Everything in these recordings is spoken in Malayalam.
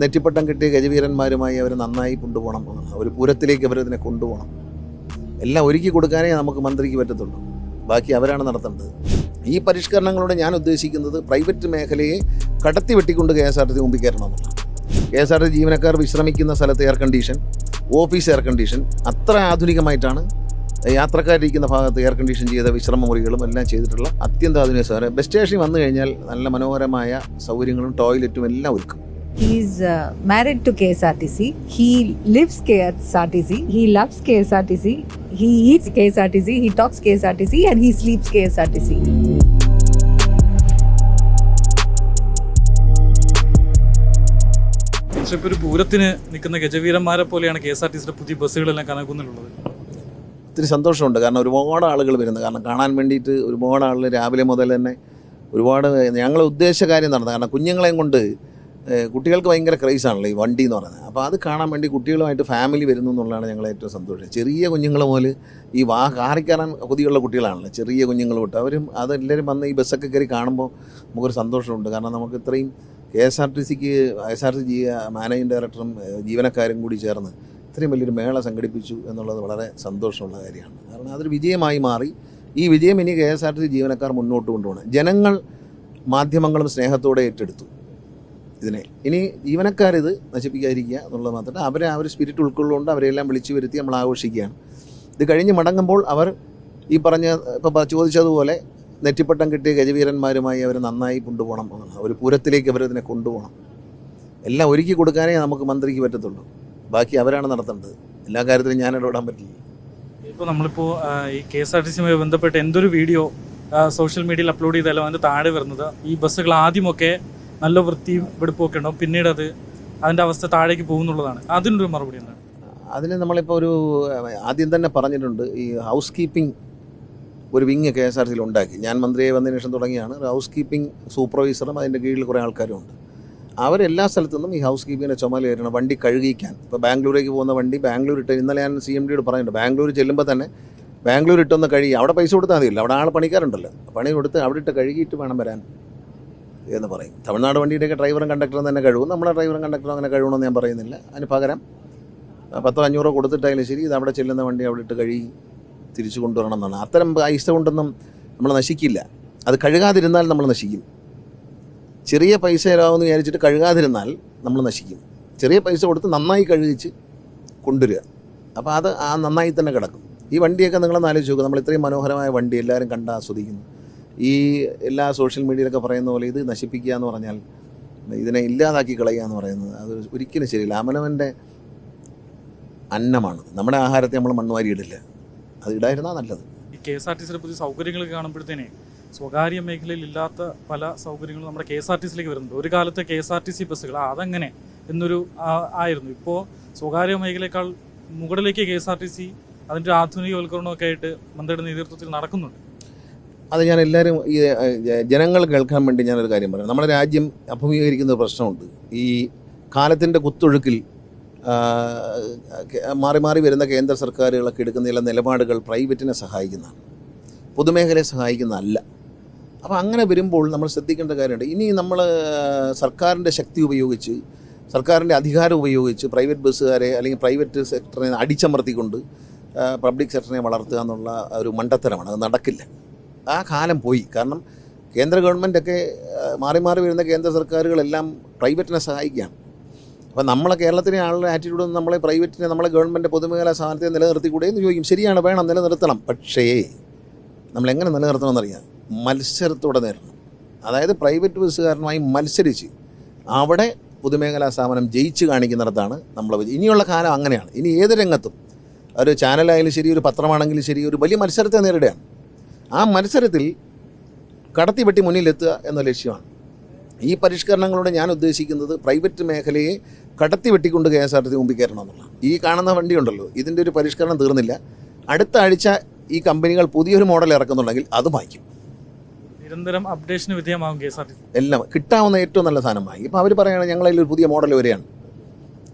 നെറ്റിപ്പട്ടം കിട്ടിയ ഗജവീരന്മാരുമായി അവർ നന്നായി കൊണ്ടുപോകണം. ഒരു പൂരത്തിലേക്ക് അവരതിനെ കൊണ്ടുപോകണം. എല്ലാം ഒരുക്കി കൊടുക്കാനേ നമുക്ക് മന്ത്രിക്ക് പറ്റത്തുള്ളൂ. ബാക്കി അവരാണ് നടത്തേണ്ടത്. ഈ പരിഷ്കരണങ്ങളോട് ഞാൻ ഉദ്ദേശിക്കുന്നത് പ്രൈവറ്റ് മേഖലയെ കടത്തി വെട്ടിക്കൊണ്ട് കെ എസ് ആർ ടി മുമ്പിൽ കയറണം എന്നുള്ളതാണ് കെ എസ് ആർ ടി ജീവനക്കാർ വിശ്രമിക്കുന്ന സ്ഥലത്ത് air condition office air condition അത്ര ആധുനികമായിട്ടാണ് യാത്രക്കാരിരിക്കുന്ന ഭാഗത്ത് എയർ കണ്ടീഷൻ ചെയ്ത വിശ്രമ മുറികളും എല്ലാം ചെയ്തിട്ടുള്ള അത്യന്താധുനിക സ്ഥലം ബസ് സ്റ്റേഷനിൽ വന്നു കഴിഞ്ഞാൽ നല്ല മനോഹരമായ സൗകര്യങ്ങളും ടോയ്ലറ്റും എല്ലാം ഒരുക്കും. He's uh, married to KSRTC. He lives KSRTC. He loves KSRTC. He eats KSRTC. He talks KSRTC and he sleeps KSRTC. പക്ഷെ ഇപ്പോൾ ഒരു പൂരത്തിന് നിൽക്കുന്ന ഗജവീരന്മാരെ പോലെയാണ് കെ എസ് ആർ ടി സിയുടെ പുതിയ ബസ്സുകളെല്ലാം കണക്കുന്നിലുള്ളത് ഒത്തിരി സന്തോഷമുണ്ട് കാരണം ഒരുപാട് ആളുകൾ വരുന്നത് കാരണം കാണാൻ വേണ്ടിയിട്ട് ഒരുപാട് ആളുകൾ രാവിലെ മുതൽ തന്നെ ഒരുപാട് ഞങ്ങളെ ഉദ്ദേശ കാര്യം നടന്നത് കാരണം കുഞ്ഞുങ്ങളെയും കൊണ്ട് കുട്ടികൾക്ക് ഭയങ്കര ക്രൈസാണല്ലോ ഈ വണ്ടി എന്ന് പറയുന്നത്. അപ്പോൾ അത് കാണാൻ വേണ്ടി കുട്ടികളുമായിട്ട് ഫാമിലി വരുന്നു എന്നുള്ളതാണ് ഞങ്ങൾ ഏറ്റവും സന്തോഷം. ചെറിയ കുഞ്ഞുങ്ങൾ മുതൽ ഈ വാ കാറിക്കാരൻ കൊതിയുള്ള കുട്ടികളാണല്ലോ. ചെറിയ കുഞ്ഞുങ്ങൾ തൊട്ട് അവരും അതെല്ലാവരും വന്ന് ഈ ബസ്സൊക്കെ കയറി കാണുമ്പോൾ നമുക്കൊരു സന്തോഷമുണ്ട്. കാരണം നമുക്ക് ഇത്രയും കെ എസ് ആർ ടി സിക്ക് S R T C managing ഡയറക്ടറും ജീവനക്കാരും കൂടി ചേർന്ന് ഇത്രയും വലിയൊരു മേള സംഘടിപ്പിച്ചു എന്നുള്ളത് വളരെ സന്തോഷമുള്ള കാര്യമാണ്. കാരണം അതൊരു വിജയമായി മാറി. ഈ വിജയം ഇനി K S R T C ജീവനക്കാർ മുന്നോട്ട് കൊണ്ടുപോകണം. ജനങ്ങൾ മാധ്യമങ്ങളും സ്നേഹത്തോടെ ഏറ്റെടുത്തു. ഇതിനെ. ഇനി ജീവനക്കാരിത് നശിപ്പിക്കാതിരിക്കുക എന്നുള്ളത് മാത്രമല്ല അവരെ ആ ഒരു സ്പിരിറ്റ് ഉൾക്കൊള്ളുകൊണ്ട് അവരെല്ലാം വിളിച്ചു വരുത്തി നമ്മൾ ആഘോഷിക്കുകയാണ്. ഇത് കഴിഞ്ഞ് മടങ്ങുമ്പോൾ അവർ ഈ പറഞ്ഞ ഇപ്പോൾ ചോദിച്ചതുപോലെ നെറ്റിപ്പട്ടം കിട്ടിയ ഗജവീരന്മാരുമായി അവർ നന്നായി കൊണ്ടുപോകണം എന്നുള്ളത് ഒരു പൂരത്തിലേക്ക് അവരതിനെ കൊണ്ടുപോകണം. എല്ലാം ഒരുക്കി കൊടുക്കാനേ നമുക്ക് മന്ത്രിക്ക് പറ്റത്തുള്ളൂ. ബാക്കി അവരാണ് നടത്തേണ്ടത്. എല്ലാ കാര്യത്തിലും ഞാൻ ഇടപെടാൻ പറ്റില്ല. ഇപ്പോൾ നമ്മളിപ്പോൾ ഈ കെ എസ് ആർ ടി സിയുമായി ബന്ധപ്പെട്ട് എന്തൊരു വീഡിയോ സോഷ്യൽ മീഡിയയിൽ അപ്ലോഡ് ചെയ്താലും അതിന്റെ താഴെ വരുന്നത് ഈ ബസ്സുകൾ ആദ്യമൊക്കെ നല്ല വൃത്തിയും വെടുപ്പൊക്കെ ഉണ്ടാവും. പിന്നീട് അത് അതിന്റെ അവസ്ഥ താഴേക്ക് പോകുന്നുള്ളതാണ്. അതിനൊരു മറുപടി എന്താണ്? അതിന് നമ്മളിപ്പോൾ ഒരു ആദ്യം തന്നെ പറഞ്ഞിട്ടുണ്ട് ഈ ഹൗസ് കീപ്പിംഗ് ഒരു വിങ് കെ എസ് ആർ സിയിൽ ഉണ്ടാക്കി ഞാൻ മന്ത്രിയെ വന്നതിന് ശേഷം തുടങ്ങിയാണ്. ഹൗസ് കീപ്പിംഗ് സൂപ്പർവൈസറും അതിന്റെ കീഴിൽ കുറേ ആൾക്കാരും ഉണ്ട്. അവരെല്ലാ സ്ഥലത്തു നിന്നും ഈ ഹൗസ് കീപ്പിങ്ങിന്റെ ചുമല വരണം വണ്ടി കഴുകിക്കാൻ. ഇപ്പോൾ ബാംഗ്ലൂരേക്ക് പോകുന്ന വണ്ടി ബാംഗ്ലൂർ ഇട്ട് ഇന്നലെ ഞാൻ സി എം ഡിയോട് പറഞ്ഞിട്ടുണ്ട്. ബാംഗ്ലൂർ ചെല്ലുമ്പോൾ തന്നെ ബാംഗ്ലൂർ ഇട്ടൊന്ന് കഴുകി. അവിടെ പൈസ കൊടുത്താൽ മതിയില്ല. അവിടെ ആൾ പണിക്കാരുണ്ടല്ലോ. പണി കൊടുത്ത് അവിടെ ഇട്ട് കഴുകിയിട്ട് വേണം വരാൻ. എന്ന് പറയും. തമിഴ്നാട് വണ്ടിയുടെയൊക്കെ ഡ്രൈവറും കണ്ടക്ടറും തന്നെ കഴിവും നമ്മുടെ ഡ്രൈവറും കണ്ടക്ടറും അങ്ങനെ കഴിവണമെന്ന് ഞാൻ പറയുന്നില്ല. അതിന് പകരം പത്തോ അഞ്ഞൂറോ കൊടുത്തിട്ടായാലും ശരി ഇത് അവിടെ ചെല്ലുന്ന വണ്ടി അവിടെ ഇട്ട് കഴുകി തിരിച്ചു കൊണ്ടുവരണം എന്നാണ്. അത്തരം പൈസ കൊണ്ടൊന്നും നമ്മൾ നശിക്കില്ല. അത് കഴുകാതിരുന്നാൽ നമ്മൾ നശിക്കും. ചെറിയ പൈസ തരാമെന്ന് വിചാരിച്ചിട്ട് കഴുകാതിരുന്നാൽ നമ്മൾ നശിക്കും. ചെറിയ പൈസ കൊടുത്ത് നന്നായി കഴുകിച്ച് കൊണ്ടുവരിക. അപ്പോൾ അത് ആ നന്നായി തന്നെ കിടക്കും. ഈ വണ്ടിയൊക്കെ നിങ്ങളൊന്ന് ആലോചിച്ച് നോക്കുക നമ്മൾ ഇത്രയും മനോഹരമായ വണ്ടി എല്ലാവരും കണ്ട് ആസ്വദിക്കുന്നു. ഈ എല്ലാ സോഷ്യൽ മീഡിയയിലൊക്കെ പറയുന്ന പോലെ ഇത് നശിപ്പിക്കുക എന്ന് പറഞ്ഞാൽ ഇതിനെ ഇല്ലാതാക്കി കളയുക എന്ന് പറയുന്നത് അത് ഒരിക്കലും ശരിയല്ല. അമനവന്റെ അന്നമാണ്. നമ്മുടെ ആഹാരത്തെ നമ്മൾ മണ്ണുവാരിയിടില്ല. അത് ഇടായിരുന്നാൽ നല്ലത്. ഈ കെ എസ് ആർ ടി സിയുടെ പുതിയ സൗകര്യങ്ങൾ കാണുമ്പോഴത്തേനെ സ്വകാര്യ മേഖലയിൽ ഇല്ലാത്ത പല സൗകര്യങ്ങളും നമ്മുടെ കെ എസ് ആർ ടി സിയിലേക്ക് വരുന്നുണ്ട്. ഒരു കാലത്തെ K S R T C ബസ്സുകൾ അതങ്ങനെ എന്നൊരു ആയിരുന്നു. ഇപ്പോൾ സ്വകാര്യ മേഖലയേക്കാൾ മുകളിലേക്ക് K S R T C അതിന്റെ ആധുനികവൽക്കരണമൊക്കെ ആയിട്ട് മന്ത്രിയുടെ നേതൃത്വത്തിൽ നടക്കുന്നുണ്ട്. അത് ഞാൻ എല്ലാവരും ഈ ജനങ്ങൾ കേൾക്കാൻ വേണ്ടി ഞാനൊരു കാര്യം പറയാം. നമ്മുടെ രാജ്യം അഭിമുഖീകരിക്കുന്ന ഒരു പ്രശ്നമുണ്ട്. ഈ കാലത്തിന്റെ കുത്തൊഴുക്കിൽ മാറി മാറി വരുന്ന കേന്ദ്ര സർക്കാരുകളൊക്കെ എടുക്കുന്ന ചില നിലപാടുകൾ പ്രൈവറ്റിനെ സഹായിക്കുന്നതാണ്. പൊതുമേഖലയെ സഹായിക്കുന്നതല്ല. അപ്പോൾ അങ്ങനെ വരുമ്പോൾ നമ്മൾ ശ്രദ്ധിക്കേണ്ട കാര്യമുണ്ട്. ഇനി നമ്മൾ സർക്കാരിന്റെ ശക്തി ഉപയോഗിച്ച് സർക്കാരിന്റെ അധികാരം ഉപയോഗിച്ച് പ്രൈവറ്റ് ബസ്സുകാരെ അല്ലെങ്കിൽ പ്രൈവറ്റ് സെക്ടറിനെ അടിച്ചമർത്തിക്കൊണ്ട് പബ്ലിക് സെക്ടറിനെ വളർത്തുക എന്നുള്ള ഒരു മണ്ടത്തരമാണ്. അത് നടക്കില്ല. ആ കാലം പോയി. കാരണം കേന്ദ്ര ഗവൺമെന്റൊക്കെ മാറി മാറി വരുന്ന കേന്ദ്ര സർക്കാരുകളെല്ലാം പ്രൈവറ്റിനെ സഹായിക്കുകയാണ്. അപ്പോൾ നമ്മളെ കേരളത്തിലെ ആളുടെ ആറ്റിറ്റ്യൂഡ് നമ്മളെ പ്രൈവറ്റിനെ നമ്മളെ ഗവൺമെന്റ് പൊതുമേഖലാ സ്ഥാനത്തെ നിലനിർത്തിക്കൂടെ എന്ന് ചോദിക്കും. ശരിയാണ് വേണം നിലനിർത്തണം. പക്ഷേ നമ്മൾ എങ്ങനെ നിലനിർത്തണമെന്നറിയാം? മത്സരത്തോടെ നേരിടണം. അതായത് പ്രൈവറ്റ് ബസ്സുകാരനുമായി മത്സരിച്ച് അവിടെ പൊതുമേഖലാ സ്ഥാപനം ജയിച്ച് കാണിക്കുന്നിടത്താണ് നമ്മൾ ഇനിയുള്ള കാലം അങ്ങനെയാണ്. ഇനി ഏത് രംഗത്തും ഒരു ചാനലായാലും ശരി ഒരു പത്രമാണെങ്കിലും ശരി ഒരു വലിയ മത്സരത്തെ നേരിടുകയാണ്. ആ മത്സരത്തിൽ കടത്തി വെട്ടി മുന്നിലെത്തുക എന്ന ലക്ഷ്യമാണ്. ഈ പരിഷ്കരണങ്ങളോട് ഞാൻ ഉദ്ദേശിക്കുന്നത് പ്രൈവറ്റ് മേഖലയെ കടത്തി വെട്ടിക്കൊണ്ട് K S R T C മുമ്പിൽ കയറണം എന്നുള്ള ഈ കാണുന്ന വണ്ടിയുണ്ടല്ലോ ഇതിന്റെ ഒരു പരിഷ്കരണം തീർന്നില്ല. അടുത്ത ആഴ്ച ഈ കമ്പനികൾ പുതിയൊരു മോഡൽ ഇറക്കുന്നുണ്ടെങ്കിൽ അത് വാങ്ങിക്കും. നിരന്തരം അപ്ഡേഷന് വിധേയമാകും K S R T C. എല്ലാം കിട്ടാവുന്ന ഏറ്റവും നല്ല സാധനം വാങ്ങി ഇപ്പോൾ അവർ പറയുകയാണ് ഞങ്ങളതിൽ ഒരു പുതിയ മോഡൽ വരെയാണ്.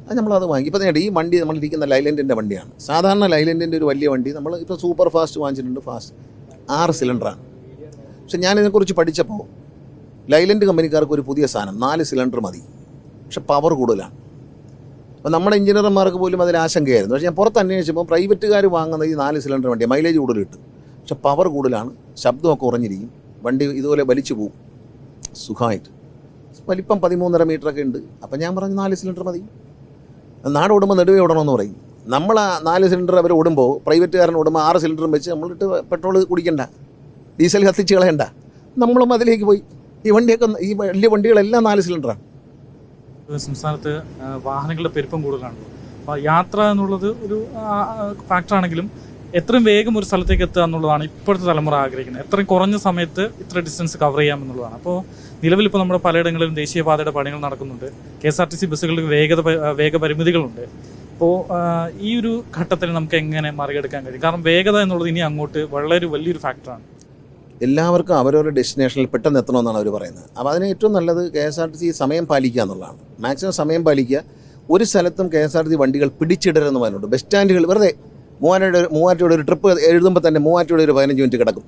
അത് നമ്മളത് വാങ്ങി ഇപ്പോൾ നേടി ഈ വണ്ടി നമ്മളിരിക്കുന്ന ലൈലൻഡിന്റെ വണ്ടിയാണ്. സാധാരണ ലൈലൻഡിന്റെ ഒരു വലിയ വണ്ടി. നമ്മൾ ഇപ്പോൾ സൂപ്പർ ഫാസ്റ്റ് വാങ്ങിച്ചിട്ടുണ്ട് ഫാസ്റ്റ് ആറ് സിലിണ്ടറാണ്. പക്ഷെ ഞാനിതിനെക്കുറിച്ച് പഠിച്ചപ്പോൾ ലൈലൻഡ് കമ്പനിക്കാർക്ക് ഒരു പുതിയ സാധനം നാല് സിലിണ്ടർ മതി. പക്ഷെ പവർ കൂടുതലാണ്. അപ്പോൾ നമ്മുടെ എഞ്ചിനീയർമാർക്ക് പോലും അതിൽ ആശങ്കയായിരുന്നു. പക്ഷേ ഞാൻ പുറത്ത് അന്വേഷിച്ചപ്പോൾ പ്രൈവറ്റുകാർ വാങ്ങുന്ന ഈ നാല് സിലിണ്ടർ വണ്ടി മൈലേജ് കൂടുതൽ കിട്ടും. പക്ഷെ പവർ കൂടുതലാണ് ശബ്ദമൊക്കെ കുറഞ്ഞിരിക്കും വണ്ടി ഇതുപോലെ വലിച്ചു പോകും. സുഖമായിട്ട്. വലിപ്പം പതിമൂന്നര മീറ്ററൊക്കെ ഉണ്ട്. അപ്പം ഞാൻ പറഞ്ഞു നാല് സിലിണ്ടർ മതി. നാട് ഓടുമ്പോൾ നെടുവേ ഓടണമെന്ന് പറയും. നമ്മൾ ആ നാല് സിലിണ്ടർ അവർ ഓടുമ്പോൾ പ്രൈവറ്റുകാരൻ ഓടുമ്പോൾ ആറ് സിലിണ്ടറും വെച്ച് നമ്മളിട്ട് പെട്രോൾ കുടിക്കണ്ട. ഡീസൽ കത്തിച്ച് കളയണ്ട. നമ്മളും അതിലേക്ക് പോയി. ഈ വണ്ടിയൊക്കെ ഈ വലിയ വണ്ടികളെല്ലാം നാല് സിലിണ്ടറാണ് സംസ്ഥാനത്ത് വാഹനങ്ങളുടെ പെരുപ്പം കൂടുതലാണല്ലോ. അപ്പോൾ യാത്ര എന്നുള്ളത് ഒരു ഫാക്ടറാണെങ്കിലും എത്രയും വേഗം ഒരു സ്ഥലത്തേക്ക് എത്തുക എന്നുള്ളതാണ് ഇപ്പോഴത്തെ തലമുറ ആഗ്രഹിക്കുന്നത്. എത്രയും കുറഞ്ഞ സമയത്ത് ഇത്ര ഡിസ്റ്റൻസ് കവർ ചെയ്യാമെന്നുള്ളതാണ് അപ്പോൾ നിലവിൽ ഇപ്പോൾ നമ്മുടെ പലയിടങ്ങളിലും ദേശീയപാതയുടെ പണികൾ നടക്കുന്നുണ്ട്. K S R T C ബസ്സുകൾക്ക് വേഗത വേഗപരിമിതികളുണ്ട്. അപ്പോൾ ഈ ഒരു ഘട്ടത്തിൽ നമുക്ക് എങ്ങനെ മറികടക്കാൻ കഴിയും? കാരണം വേഗത എന്നുള്ളത് ഇനി അങ്ങോട്ട് വളരെ വലിയൊരു ഫാക്ടറാണ് എല്ലാവർക്കും അവരവരുടെ ഡെസ്റ്റിനേഷനിൽ പെട്ടെന്ന് എത്തണമെന്നാണ് അവർ പറയുന്നത്. അപ്പോൾ അതിന് ഏറ്റവും നല്ലത് K S R T C സമയം പാലിക്കുക എന്നുള്ളതാണ്. മാക്സിമം സമയം പാലിക്കുക. ഒരു സ്ഥലത്തും കെ എസ് ആർ ടി വണ്ടികൾ പിടിച്ചിടരുതെന്ന് പറഞ്ഞുണ്ട് ബസ് സ്റ്റാൻഡുകൾ വെറുതെ മൂവാറ്റയുടെ മൂവാറ്റയുടെ ഒരു ട്രിപ്പ് എഴുതുമ്പോൾ തന്നെ മൂവാറ്റയുടെ ഒരു പതിനഞ്ച് മിനിറ്റ് കിടക്കും.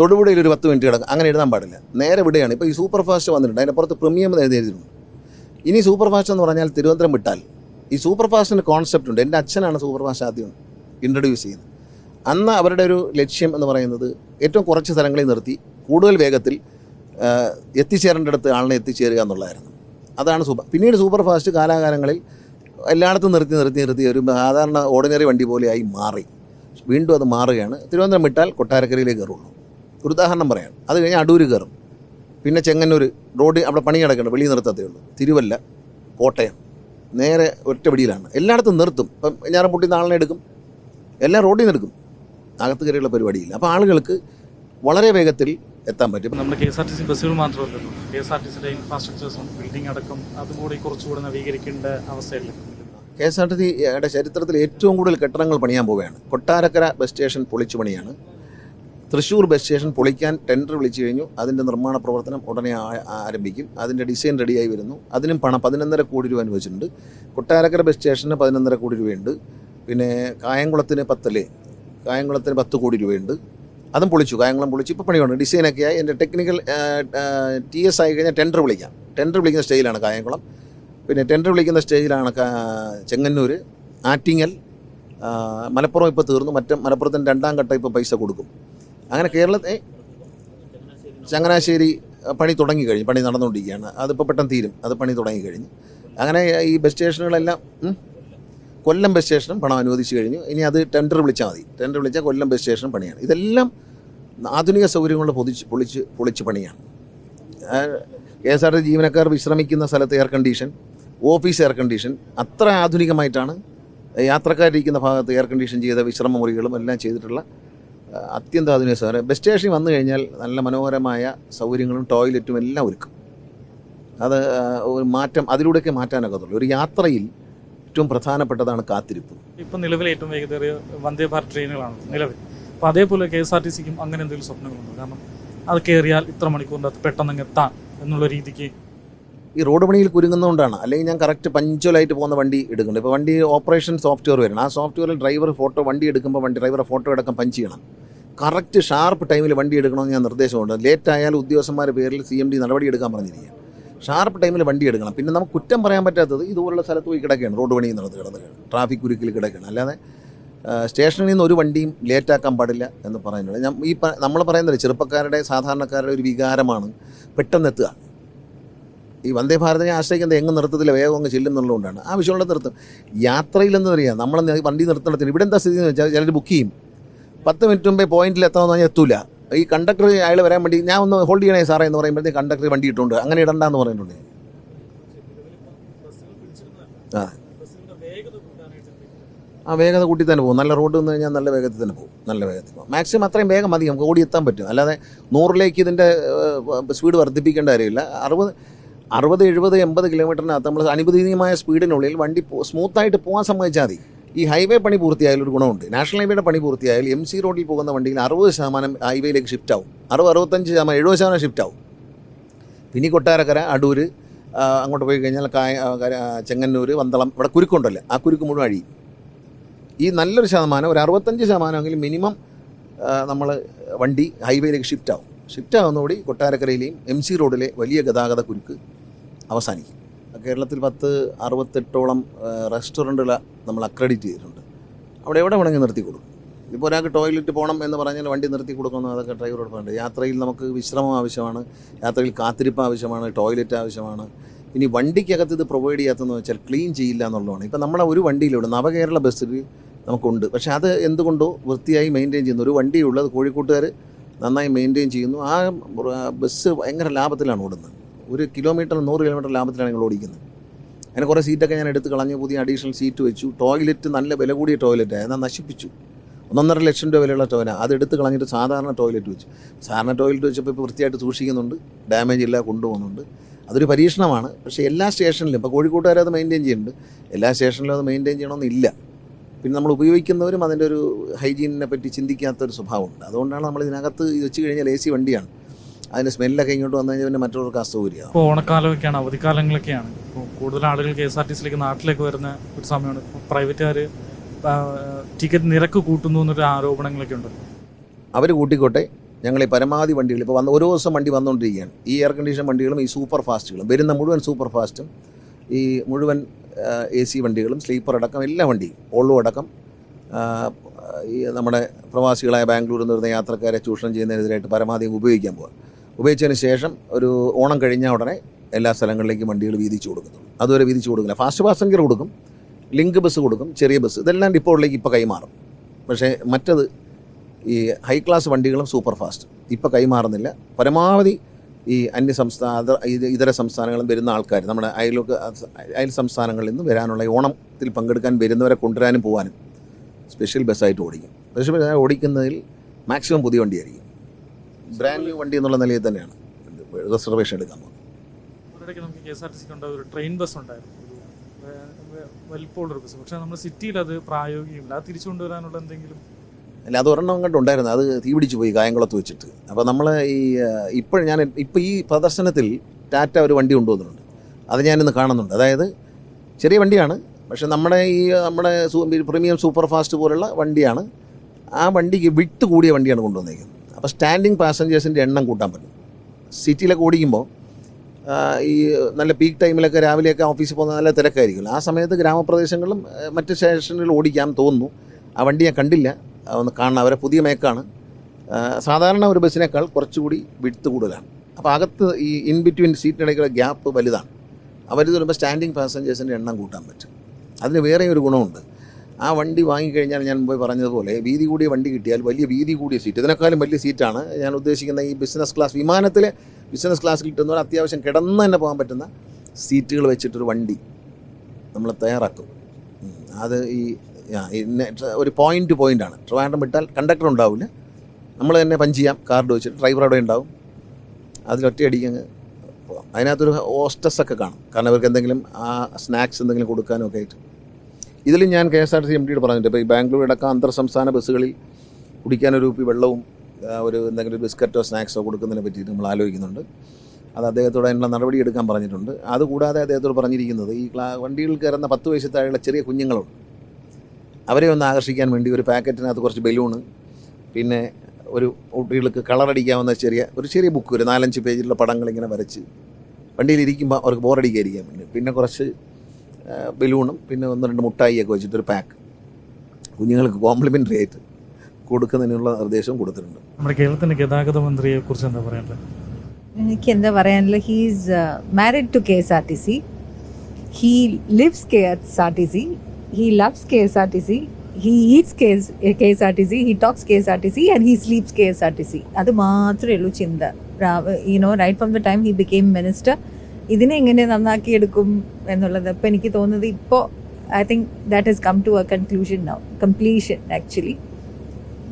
തൊടുപുഴയിൽ ഒരു പത്ത് മിനിറ്റ് കിടക്കും. അങ്ങനെ എഴുതാൻ പാടില്ല. നേരെ വിടുകയാണ്. ഇപ്പോൾ ഈ സൂപ്പർ ഫാസ്റ്റ് വന്നിട്ടുണ്ട്. അതിന്റെ പുറത്ത് പ്രീമിയം എന്ന് എഴുതി എഴുതിയിട്ടുണ്ട്. ഇനി സൂപ്പർ ഫാസ്റ്റ് എന്ന് പറഞ്ഞാൽ തിരുവനന്തപുരം വിട്ടാൽ ഈ സൂപ്പർ ഫാസ്റ്റിന്റെ കോൺസെപ്റ്റ് ഉണ്ട്. എന്റെ അച്ഛനാണ് സൂപ്പർ ഫാസ്റ്റ് ആദ്യം ഇൻട്രൊഡ്യൂസ് ചെയ്യുന്നത്. അന്ന് അവരുടെ ഒരു ലക്ഷ്യം എന്ന് പറയുന്നത് ഏറ്റവും കുറച്ച് സ്ഥലങ്ങളിൽ നിർത്തി കൂടുതൽ വേഗത്തിൽ എത്തിച്ചേരേണ്ടടുത്ത് ആളിനെ എത്തിച്ചേരുക എന്നുള്ളതായിരുന്നു. അതാണ് സൂപ്പർ പിന്നീട് സൂപ്പർ ഫാസ്റ്റ് കാലാകാലങ്ങളിൽ എല്ലായിടത്തും നിർത്തി നിർത്തി നിർത്തി ഒരു സാധാരണ ഓർഡിനറി വണ്ടി പോലെയായി മാറി. വീണ്ടും അത് മാറുകയാണ്. തിരുവനന്തപുരം വിട്ടാൽ കൊട്ടാരക്കരയിലേ കയറുള്ളൂ. ഒരു ഉദാഹരണം പറയാം. അത് കഴിഞ്ഞ് അടൂർ കയറും. പിന്നെ ചെങ്ങന്നൂർ റോഡ് അവിടെ പണി കിടക്കണം വെളിയിൽ നിർത്തത്തേ ഉള്ളൂ. തിരുവല്ല കോട്ടയം. നേരെ ഒറ്റ പിടിയിലാണ്. എല്ലായിടത്തും നിർത്തും. ഇപ്പം ഞാറം പൊട്ടി നാളിനെ എടുക്കും. എല്ലാം റോഡിൽ നിന്ന് എടുക്കും. അകത്ത് കയറിയുള്ള പരിപാടിയില്ല. അപ്പോൾ ആളുകൾക്ക് വളരെ വേഗത്തിൽ എത്താൻ പറ്റും. നമ്മൾ നമ്മുടെ K S R T C ബസ്സുകൾ മാത്രമല്ലല്ലോ കെ എസ് ആർ ടി സിയുടെ ഇൻഫ്രാസ്ട്രക്ചേഴ്സും ബിൽഡിംഗ് അടക്കം അതും കൂടി കുറച്ചുകൂടി നവീകരിക്കേണ്ട അവസ്ഥയല്ലേ? കെ എസ് ആർ ടി സിയുടെ ചരിത്രത്തിൽ ഏറ്റവും കൂടുതൽ കെട്ടിടങ്ങൾ പണിയാൻ പോവുകയാണ്. കൊട്ടാരക്കര ബസ് സ്റ്റേഷൻ പൊളിച്ചു പണിയാണ്. തൃശ്ശൂർ ബസ് സ്റ്റേഷൻ പൊളിക്കാൻ ടെൻഡർ വിളിച്ചു കഴിഞ്ഞു. അതിന്റെ നിർമ്മാണ പ്രവർത്തനം ഉടനെ ആരംഭിക്കും. അതിന്റെ ഡിസൈൻ റെഡിയായി വരുന്നു. അതിനും പണം പതിനൊന്നര കോടി രൂപ അനുവദിച്ചിട്ടുണ്ട്. കൊട്ടാരക്കര ബസ് സ്റ്റേഷന് പതിനൊന്നര കോടി രൂപയുണ്ട്. പിന്നെ കായംകുളത്തിന് പത്തല്ലേ? കായംകുളത്തിന് പത്ത് കോടി രൂപയുണ്ട്. അതും പൊളിച്ചു. കായംകുളം പൊളിച്ചു. ഇപ്പോൾ പണിയുണ്ട്. ഡിസൈനൊക്കെ ആയി. എന്റെ ടെക്നിക്കൽ ടി എസ് ആയി കഴിഞ്ഞാൽ ടെൻഡർ വിളിക്കാം. ടെൻഡർ വിളിക്കുന്ന സ്റ്റേജിലാണ് കായംകുളം. പിന്നെ ടെൻഡർ വിളിക്കുന്ന സ്റ്റേജിലാണ് ചെങ്ങന്നൂർ ആറ്റിങ്ങൽ മലപ്പുറം ഇപ്പോൾ തീർന്നു. മറ്റേ മലപ്പുറത്തിന്റെ രണ്ടാം ഘട്ടം ഇപ്പോൾ പൈസ കൊടുക്കും. അങ്ങനെ കേരളത്തെ ചങ്ങനാശ്ശേരി പണി തുടങ്ങി കഴിഞ്ഞു. പണി നടന്നുകൊണ്ടിരിക്കുകയാണ്. അതിപ്പോൾ പെട്ടെന്ന് തീരും. അത് പണി തുടങ്ങി കഴിഞ്ഞു. അങ്ങനെ ഈ ബസ് സ്റ്റേഷനുകളെല്ലാം കൊല്ലം ബസ് സ്റ്റേഷനും പണം അനുവദിച്ചു കഴിഞ്ഞു. ഇനി അത് ടെൻഡർ വിളിച്ചാൽ മതി. ടെൻഡർ വിളിച്ചാൽ കൊല്ലം ബസ് സ്റ്റേഷനും പണിയാണ്. ഇതെല്ലാം ആധുനിക സൗകര്യങ്ങൾ പൊതിച്ച് പൊളിച്ച് പൊളിച്ച് പണിയാണ്. കെ എസ് ആർ ടി ജീവനക്കാർ വിശ്രമിക്കുന്ന സ്ഥലത്ത് air condition office air condition അത്ര ആധുനികമായിട്ടാണ് യാത്രക്കാരിരിക്കുന്ന ഭാഗത്ത് എയർ കണ്ടീഷൻ ചെയ്ത വിശ്രമ മുറികളും എല്ലാം ചെയ്തിട്ടുള്ള അത്യന്താധുനിക സാധനം. ബസ് സ്റ്റേഷനിൽ വന്നു കഴിഞ്ഞാൽ നല്ല മനോഹരമായ സൗകര്യങ്ങളും ടോയ്ലറ്റും എല്ലാം ഒരുക്കും. അത് ഒരു മാറ്റം അതിലൂടെയൊക്കെ മാറ്റാനൊക്കത്തുള്ളൂ ഒരു യാത്രയിൽ ഏറ്റവും പ്രധാനപ്പെട്ടതാണ് കാത്തിരിപ്പ്. ഇപ്പം നിലവിൽ ഏറ്റവും വേഗതയേറിയ വന്ദേ ഭാരത് ട്രെയിനുകളാണ് നിലവിൽ. അപ്പോൾ അതേപോലെ കെ എസ് ആർ ടി സിക്കും അങ്ങനെ എന്തെങ്കിലും സ്വപ്നങ്ങളുണ്ടോ? കാരണം അത് കയറിയാൽ ഇത്ര മണിക്കൂറിന്റെ അകത്ത് പെട്ടെന്ന് എത്താം എന്നുള്ള രീതിക്ക് ഈ റോഡ് പണിയിൽ കുരുങ്ങുന്നതുകൊണ്ടാണ്. അല്ലെങ്കിൽ ഞാൻ കറക്റ്റ് പഞ്ച്വലായിട്ട് പോകുന്ന വണ്ടി എടുക്കുന്നുണ്ട്. ഇപ്പോൾ വണ്ടി ഓപ്പറേഷൻ സോഫ്റ്റ്വെയർ വരണം ആ സോഫ്റ്റ്വെയറിൽ ഡ്രൈവർ ഫോട്ടോ വണ്ടി എടുക്കുമ്പോൾ വണ്ടി ഡ്രൈവറെ ഫോട്ടോ അടക്കം പഞ്ച് ചെയ്യണം. കറക്റ്റ് ഷാർപ്പ് ടൈമിൽ വണ്ടി എടുക്കണമെന്ന് ഞാൻ നിർദ്ദേശമുണ്ട്. ലേറ്റ് ആയാൽ ഉദ്യോഗസ്ഥന്മാരുടെ പേരിൽ സി എം ഡി നടപടി എടുക്കാൻ പറഞ്ഞിരിക്കുക. ഷാർപ്പ് ടൈമിൽ വണ്ടി എടുക്കണം. പിന്നെ നമുക്ക് കുറ്റം പറയാൻ പറ്റാത്തത് ഇതുപോലുള്ള സ്ഥലത്ത് പോയി കിടക്കുകയാണ്. റോഡ് പണി നടന്ന് കിടന്ന് ട്രാഫിക് കുരുക്കിൽ കിടക്കുകയാണ്. അല്ലാതെ സ്റ്റേഷനിൽ നിന്ന് ഒരു വണ്ടിയും ലേറ്റാക്കാൻ പാടില്ല എന്ന് പറയുന്നുണ്ട് ഞാൻ ഈ നമ്മൾ പറയുന്നത് ചെറുപ്പക്കാരുടെ സാധാരണക്കാരുടെ ഒരു വികാരമാണ് പെട്ടെന്ന് എത്തുക ഈ വന്ദേ ഭാരതിനെ ആശ്രയിക്കുന്നത് എങ്ങ് നിർത്തത്തില്ല വേഗം അങ്ങ് ചെല്ലുന്നുള്ളതുകൊണ്ടാണ് ആവശ്യമുള്ള നിർത്തും. യാത്രയിലെന്ന് പറയാം നമ്മൾ വണ്ടി നിർത്തണത്തിന് ഇവിടെ എന്താ സ്ഥിതി എന്ന് വെച്ചാൽ ചിലർ ബുക്ക് ചെയ്യും. പത്ത് മിനിറ്റ് മുമ്പേ പോയിന്റിൽ എത്തണമെന്ന് പറഞ്ഞാൽ എത്തൂല. ഈ കണ്ടക്ടർ അയാൾ വരാൻ വേണ്ടി ഞാൻ ഒന്ന് ഹോൾഡ് ചെയ്യണേ സാറേ എന്ന് പറയുമ്പോഴത്തേക്ക് കണ്ടക്ടർ വണ്ടി ഇട്ടുണ്ട് അങ്ങനെ ഇടണ്ടെന്ന് പറയുന്നുണ്ട്. ആ. ആ വേഗത കൂട്ടി തന്നെ പോകും. നല്ല റോഡ് വന്ന് കഴിഞ്ഞാൽ നല്ല വേഗത്തിൽ തന്നെ പോകും. നല്ല വേഗത്തിൽ പോകും. മാക്സിമം അത്രയും വേഗം മതി നമുക്ക് ഓടി എത്താൻ പറ്റും. അല്ലാതെ നൂറിലേക്ക് ഇതിന്റെ സ്പീഡ് വർദ്ധിപ്പിക്കേണ്ട കാര്യമില്ല. അറുപത് അറുപത് എഴുപത് എൺപത് കിലോമീറ്ററിനകത്ത് നമ്മൾ അനുവദനീയമായ സ്പീഡിനുള്ളിൽ വണ്ടി സ്മൂത്തായിട്ട് പോകാൻ സമ്മതിച്ചാൽ മതി. ഈ ഹൈവേ പണി പൂർത്തിയായാൽ ഒരു ഗുണമുണ്ട്. നാഷണൽ ഹൈവേയുടെ പണി പൂർത്തിയായാൽ എം സി റോഡിൽ പോകുന്ന വണ്ടിയിൽ അറുപത് ശതമാനം ഹൈവേയിലേക്ക് ഷിഫ്റ്റ് ആവും. അറുപത് അറുപത്തഞ്ച് ശതമാനം എഴുപത് ശതമാനം ഷിഫ്റ്റ് ആവും. പിന്നെ കൊട്ടാരക്കര അടൂർ അങ്ങോട്ട് പോയി കഴിഞ്ഞാൽ കായ ചെങ്ങന്നൂർ വന്തളം ഇവിടെ കുരുക്കുണ്ടല്ലോ ആ കുരുക്ക് മുഴുവൻ അഴിയും. ഈ നല്ലൊരു ശതമാനം ഒരു അറുപത്തഞ്ച് ശതമാനമെങ്കിലും മിനിമം നമ്മൾ വണ്ടി ഹൈവേയിലേക്ക് ഷിഫ്റ്റ് ആവും. ഷിഫ്റ്റ് ആവുന്നതോടെ കൊട്ടാരക്കരയിലെയും എം സി റോഡിലെ വലിയ ഗതാഗത കുരുക്ക് അവസാനിക്കും. കേരളത്തിൽ പത്ത് അറുപത്തെട്ടോളം റെസ്റ്റോറന്റുകൾ നമ്മൾ അക്രഡിറ്റ് ചെയ്തിട്ടുണ്ട്. അവിടെ എവിടെ വേണമെങ്കിൽ നിർത്തി കൊടുക്കും. ഇപ്പോൾ ഒരാൾക്ക് ടോയ്ലറ്റ് പോകണം എന്ന് പറഞ്ഞാൽ വണ്ടി നിർത്തി കൊടുക്കുന്നു അതൊക്കെ ഡ്രൈവറോട് പറയുന്നത് യാത്രയിൽ നമുക്ക് വിശ്രമം ആവശ്യമാണ് യാത്രയിൽ കാത്തിരിപ്പ് ആവശ്യമാണ് ടോയ്ലറ്റ് ആവശ്യമാണ്. ഇനി വണ്ടിക്കകത്ത് ഇത് പ്രൊവൈഡ് ചെയ്യാത്തതെന്ന് വെച്ചാൽ ക്ലീൻ ചെയ്യില്ല എന്നുള്ളതാണ്. ഇപ്പം നമ്മളെ ഒരു വണ്ടിയിലൂടെ നവകേരള ബസ്സിൽ നമുക്കുണ്ട്. പക്ഷേ അത് എന്തുകൊണ്ടോ വൃത്തിയായി മെയിന്റെയിൻ ചെയ്യുന്നു ഒരു വണ്ടിയുള്ളത് കോഴിക്കോട്ടുകാർ നന്നായി മെയിന്റെയിൻ ചെയ്യുന്നു. ആ ബസ് ഭയങ്കര ലാഭത്തിലാണ് ഓടുന്നത്. ഒരു കിലോമീറ്റർ നൂറ് കിലോമീറ്റർ ലാഭത്തിലാണ് ഞങ്ങൾ ഓടിക്കുന്നത്. അതിന് കുറേ സീറ്റൊക്കെ ഞാൻ എടുത്ത് കളഞ്ഞ് പുതിയ അഡീഷണൽ സീറ്റ് വെച്ചു. ടോയ്ലറ്റ് നല്ല വില കൂടിയ ടോയ്ലറ്റാണ് എന്നാൽ നശിപ്പിച്ചു. ഒന്നൊന്നര ലക്ഷം രൂപ വിലയുള്ള ടോയ്ലറ്റ് അത് എടുത്ത് കളഞ്ഞിട്ട് സാധാരണ ടോയ്ലറ്റ് വെച്ചു. സാധാരണ ടോയ്ലറ്റ് വെച്ചപ്പോൾ ഇപ്പോൾ വൃത്തിയായിട്ട് സൂക്ഷിക്കുന്നുണ്ട്. ഡാമേജ് ഇല്ല കൊണ്ടുപോകുന്നുണ്ട്. അതൊരു പരീക്ഷണമാണ്. പക്ഷേ എല്ലാ സ്റ്റേഷനിലും ഇപ്പോൾ കോഴിക്കോട്ടുകാർ അത് മെയിന്റെയിൻ ചെയ്യുന്നുണ്ട്. എല്ലാ സ്റ്റേഷനിലും അത് മെയിന്റെയിൻ ചെയ്യണമെന്നില്ല. പിന്നെ നമ്മൾ ഉപയോഗിക്കുന്നവരും അതിന്റെ ഒരു ഹൈജീനിനെ പറ്റി ചിന്തിക്കാത്തൊരു സ്വഭാവമുണ്ട്. അതുകൊണ്ടാണ് നമ്മൾ ഇതിനകത്ത് ഇത് വെച്ച് കഴിഞ്ഞാൽ എ സി വണ്ടിയാണ്. അതിന്റെ സ്മെല്ലൊക്കെ ഇങ്ങോട്ട് വന്നു കഴിഞ്ഞാൽ പിന്നെ മറ്റുള്ളവർക്ക് അസൗകര്യമാണ് ഇപ്പോൾ ഓണക്കാലമൊക്കെയാണ് അവധിക്കാലങ്ങളൊക്കെയാണ്. ഇപ്പോൾ കൂടുതൽ ആളുകൾ കെ എസ് ആർ ടി സിയിലേക്ക് നാട്ടിലേക്ക് വരുന്ന ഒരു സമയമാണ്. ഇപ്പോൾ പ്രൈവറ്റുകാർ ടിക്കറ്റ് നിരക്ക് കൂട്ടുന്നു എന്നൊരു ആരോപണങ്ങളൊക്കെ ഉണ്ട്. അവർ കൂട്ടിക്കോട്ടെ. ഞങ്ങൾ ഈ പരമാവധി വണ്ടികൾ ഇപ്പോൾ വന്ന് ഓരോ ദിവസം വണ്ടി വന്നുകൊണ്ടിരിക്കുകയാണ് ഈ എയർ കണ്ടീഷൻ വണ്ടികളും ഈ സൂപ്പർ ഫാസ്റ്റുകളും വരുന്ന മുഴുവൻ സൂപ്പർ ഫാസ്റ്റും ഈ മുഴുവൻ എ സി വണ്ടികളും സ്ലീപ്പർ അടക്കം എല്ലാ വണ്ടിയും ഓൾവോ അടക്കം ഈ നമ്മുടെ പ്രവാസികളായ ബാംഗ്ലൂരിൽ നിന്ന് വരുന്ന യാത്രക്കാരെ ചൂഷണം ചെയ്യുന്നതിനെതിരായിട്ട് പരമാവധി ഉപയോഗിക്കാൻ പോകാം ഉപയോഗിച്ചതിന് ശേഷം ഒരു ഓണം കഴിഞ്ഞ ഉടനെ എല്ലാ സ്ഥലങ്ങളിലേക്കും വണ്ടികൾ വീതിച്ചു കൊടുക്കുന്നുള്ളൂ അതുവരെ വീതിച്ചു കൊടുക്കില്ല. ഫാസ്റ്റ് പാസഞ്ചർ കൊടുക്കും ലിങ്ക് ബസ് കൊടുക്കും ചെറിയ ബസ് ഇതെല്ലാം ഡിപ്പോകളിലേക്ക് ഇപ്പോൾ കൈമാറും. പക്ഷേ മറ്റത് ഈ ഹൈ ക്ലാസ് വണ്ടികളും സൂപ്പർ ഫാസ്റ്റ് ഇപ്പോൾ കൈമാറുന്നില്ല. പരമാവധി ഈ അന്യ സംസ്ഥാന ഇതര സംസ്ഥാനങ്ങളിൽ വരുന്ന ആൾക്കാർ നമ്മുടെ അയലൊക്കെ അയൽ സംസ്ഥാനങ്ങളിൽ നിന്ന് വരാനുള്ള ഓണത്തിൽ പങ്കെടുക്കാൻ വരുന്നവരെ കൊണ്ടുവരാനും പോകാനും സ്പെഷ്യൽ ബസ്സായിട്ട് ഓടിക്കും. സ്പെഷ്യൽ ബസ് ഓടിക്കുന്നതിൽ മാക്സിമം പുതിയ വണ്ടിയായിരിക്കും. ബ്രാൻഡ് ന്യൂ വണ്ടി എന്നുള്ള നിലയിൽ തന്നെയാണ്. റിസർവേഷൻ എടുക്കാൻ പോകുന്നത്. നമുക്ക് കെ എസ് ആർ ടി സിക്ക് ഉണ്ടായ ഒരു ട്രെയിൻ ബസ് ഉണ്ടായിരുന്നു വലിപ്പമുള്ളൊരു ബസ് പക്ഷേ നമ്മുടെ സിറ്റിയിൽ അത് പ്രായോഗികമില്ല. അത് തിരിച്ചു കൊണ്ടുവരാനുള്ള എന്തെങ്കിലും അല്ല അത് ഒരെണ്ണം കണ്ട് ഉണ്ടായിരുന്നു. അത് തീ പിടിച്ച് പോയി കായംകുളത്ത് വെച്ചിട്ട്. അപ്പോൾ നമ്മൾ ഈ ഇപ്പോൾ ഞാൻ ഇപ്പോൾ ഈ പ്രദർശനത്തിൽ ടാറ്റ ഒരു വണ്ടി കൊണ്ടുവന്നിട്ടുണ്ട്. അത് ഞാനിന്ന് കാണുന്നുണ്ട്. അതായത് ചെറിയ വണ്ടിയാണ്. പക്ഷേ നമ്മുടെ ഈ നമ്മുടെ പ്രീമിയം സൂപ്പർ ഫാസ്റ്റ് പോലുള്ള വണ്ടിയാണ്. ആ വണ്ടിക്ക് വിട്ട് കൂടിയ വണ്ടിയാണ് കൊണ്ടുവന്നേക്കുന്നത്. അപ്പോൾ സ്റ്റാൻഡിങ് പാസഞ്ചേഴ്സിന്റെ എണ്ണം കൂട്ടാൻ പറ്റും. സിറ്റിയിലൊക്കെ ഓടിക്കുമ്പോൾ ഈ നല്ല പീക്ക് ടൈമിലൊക്കെ രാവിലെയൊക്കെ ഓഫീസിൽ പോകുന്ന നല്ല തിരക്കായിരിക്കും ആ സമയത്ത് ഗ്രാമപ്രദേശങ്ങളിലും മറ്റ് സ്റ്റേഷനുകളിൽ ഓടിക്കാൻ തോന്നുന്നു. ആ വണ്ടി ഞാൻ കണ്ടില്ല. ഒന്ന് കാണണം. അവരെ പുതിയ മേക്കാണ്. സാധാരണ ഒരു ബസ്സിനേക്കാൾ കുറച്ചുകൂടി വിടുത്ത് കൂടുതലാണ്. അപ്പോൾ അകത്ത് ഈ ഇൻ ബിറ്റ്വീൻ സീറ്റിനിടയ്ക്കുള്ള ഗ്യാപ്പ് വലുതാണ്. അവർ വരുമ്പോൾ സ്റ്റാൻഡിങ് പാസഞ്ചേഴ്സിന്റെ എണ്ണം കൂട്ടാൻ പറ്റും. അതിന് വേറെ ഒരു ഗുണമുണ്ട്. ആ വണ്ടി വാങ്ങിക്കഴിഞ്ഞാൽ ഞാൻ മുമ്പ് പറഞ്ഞതുപോലെ വീതി കൂടിയ വണ്ടി കിട്ടിയാൽ വലിയ വീതി കൂടിയ സീറ്റ് ഇതിനേക്കാളും വലിയ സീറ്റാണ് ഞാൻ ഉദ്ദേശിക്കുന്ന ഈ ബിസിനസ് ക്ലാസ് വിമാനത്തിലെ ബിസിനസ് ക്ലാസ്സിൽ കിട്ടുന്നവർ അത്യാവശ്യം കിടന്ന് തന്നെ പോകാൻ പറ്റുന്ന സീറ്റുകൾ വെച്ചിട്ടൊരു വണ്ടി നമ്മൾ തയ്യാറാക്കും. അത് ഈ ഒരു പോയിന്റ് ടു പോയിന്റ് ആണ്. ട്രിവാൻഡ്രം വിട്ടാൽ കണ്ടക്ടർ ഉണ്ടാവില്ല. നമ്മൾ തന്നെ പഞ്ച് ചെയ്യാം. കാർഡ് വെച്ചിട്ട് ഡ്രൈവർ അവിടെ ഉണ്ടാവും. അതിലൊറ്റയടിക്ക് അങ്ങ് പോകാം അതിനകത്തൊരു ഹോസ്റ്റസ് ഒക്കെ കാണും. കാരണം അവർക്ക് എന്തെങ്കിലും ആ സ്നാക്സ് എന്തെങ്കിലും കൊടുക്കാനും ഒക്കെ ആയിട്ട്. ഇതിലും ഞാൻ K S R T C M ഡിയോട് പറഞ്ഞിട്ട് ഇപ്പോൾ ഈ ബാംഗ്ലൂർ അടക്കം അന്തർ സംസ്ഥാന ബസ്സുകളിൽ കുടിക്കാനൊരു ഉപ്പി വെള്ളവും ഒരു എന്തെങ്കിലും ഒരു ബിസ്ക്കറ്റോ സ്നാക്സോ കൊടുക്കുന്നതിനെ പറ്റിയിട്ട് നമ്മൾ ആലോചിക്കുന്നുണ്ട്. അത് അദ്ദേഹത്തോട് അതിനുള്ള നടപടി എടുക്കാൻ പറഞ്ഞിട്ടുണ്ട്. അതുകൂടാതെ അദ്ദേഹത്തോട് പറഞ്ഞിരിക്കുന്നത് ഈ വണ്ടിയിൽ കയറുന്ന പത്ത് വയസ്സിൽ താഴെയുള്ള ചെറിയ കുഞ്ഞുങ്ങളുണ്ട്. അവരെ ഒന്ന് ആകർഷിക്കാൻ വേണ്ടി ഒരു പാക്കറ്റിനകത്ത് കുറച്ച് ബലൂണ് പിന്നെ ഒരു കുട്ടികൾക്ക് കളറടിക്കാവുന്ന ചെറിയ ഒരു ചെറിയ ബുക്ക് ഒരു നാലഞ്ച് പേജിലുള്ള പടങ്ങൾ ഇങ്ങനെ വരച്ച് വണ്ടിയിൽ ഇരിക്കുമ്പോൾ അവർക്ക് ബോറടിക്കാതിരിക്കാൻ വേണ്ടി. പിന്നെ കുറച്ച് ബലൂണും പിന്നെ ഒന്ന് രണ്ട് മുട്ടായിയൊക്കെ വെച്ചിട്ടൊരു പാക്ക് കുഞ്ഞുങ്ങൾക്ക് കോംപ്ലിമെന്ററി ആയിട്ട് കൊടുക്കുന്നതിനുള്ള നിർദ്ദേശവും കൊടുത്തിട്ടുണ്ട്. നമ്മുടെ കേരളത്തിന്റെ ഗതാഗത മന്ത്രിയെ കുറിച്ച് എന്താ പറയാനുള്ളത്? എനിക്ക് എന്താ പറയാനുള്ളത്? He's married to K S R T C he lives K S R T C he loves K S R T C he eats K K S R T C he talks K S R T C and he sleeps K S R T C അത് മാത്രമേ ഉള്ളൂ ചിന്ത. You know right from the time he became minister ഇതിനെ എങ്ങനെ നന്നാക്കിയെടുക്കും എന്നുള്ളത് ഇപ്പം എനിക്ക് തോന്നുന്നത് ഇപ്പോൾ I think that has come to a conclusion now completion actually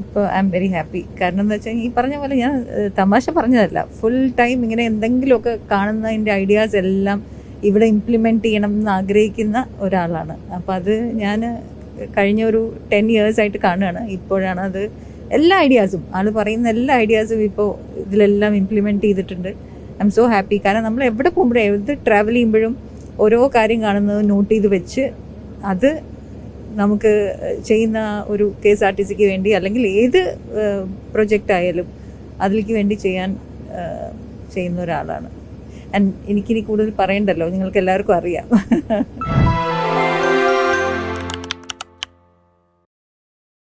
ഇപ്പോൾ ഐ എം വെരി ഹാപ്പി കാരണം എന്താ വെച്ചാൽ ഈ പറഞ്ഞ പോലെ ഞാൻ തമാശ പറഞ്ഞതല്ല. ഫുൾ ടൈം ഇങ്ങനെ എന്തെങ്കിലുമൊക്കെ കാണുന്നതിന്റെ ഐഡിയാസ് എല്ലാം ഇവിടെ ഇംപ്ലിമെന്റ് ചെയ്യണം എന്ന് ആഗ്രഹിക്കുന്ന ഒരാളാണ്. അപ്പോൾ അത് ഞാൻ കഴിഞ്ഞ ഒരു ടെൻ ഇയേഴ്സ് ആയിട്ട് കാണുകയാണ്. ഇപ്പോഴാണ് അത് എല്ലാ ഐഡിയാസും ആൾ പറയുന്ന എല്ലാ ഐഡിയാസും ഇപ്പോൾ ഇതിലെല്ലാം ഇംപ്ലിമെന്റ് ചെയ്തിട്ടുണ്ട്. ഐ എം സോ ഹാപ്പി കാരണം നമ്മൾ എവിടെ പോകുമ്പോഴും എവിടെ ട്രാവൽ ചെയ്യുമ്പോഴും ഓരോ കാര്യം കാണുന്നത് നോട്ട് ചെയ്ത് വെച്ച് അത് നമുക്ക് ചെയ്യുന്ന ഒരു കെ എസ് ആർ ടി സിക്ക് വേണ്ടി അല്ലെങ്കിൽ ഏത് പ്രൊജക്റ്റ് ആയാലും അതിലേക്ക് വേണ്ടി ചെയ്യാൻ ചെയ്യുന്ന ഒരാളാണ്. ആൻഡ് എനിക്കിനി കൂടുതൽ പറയണ്ടല്ലോ. നിങ്ങൾക്ക് എല്ലാവർക്കും അറിയാം.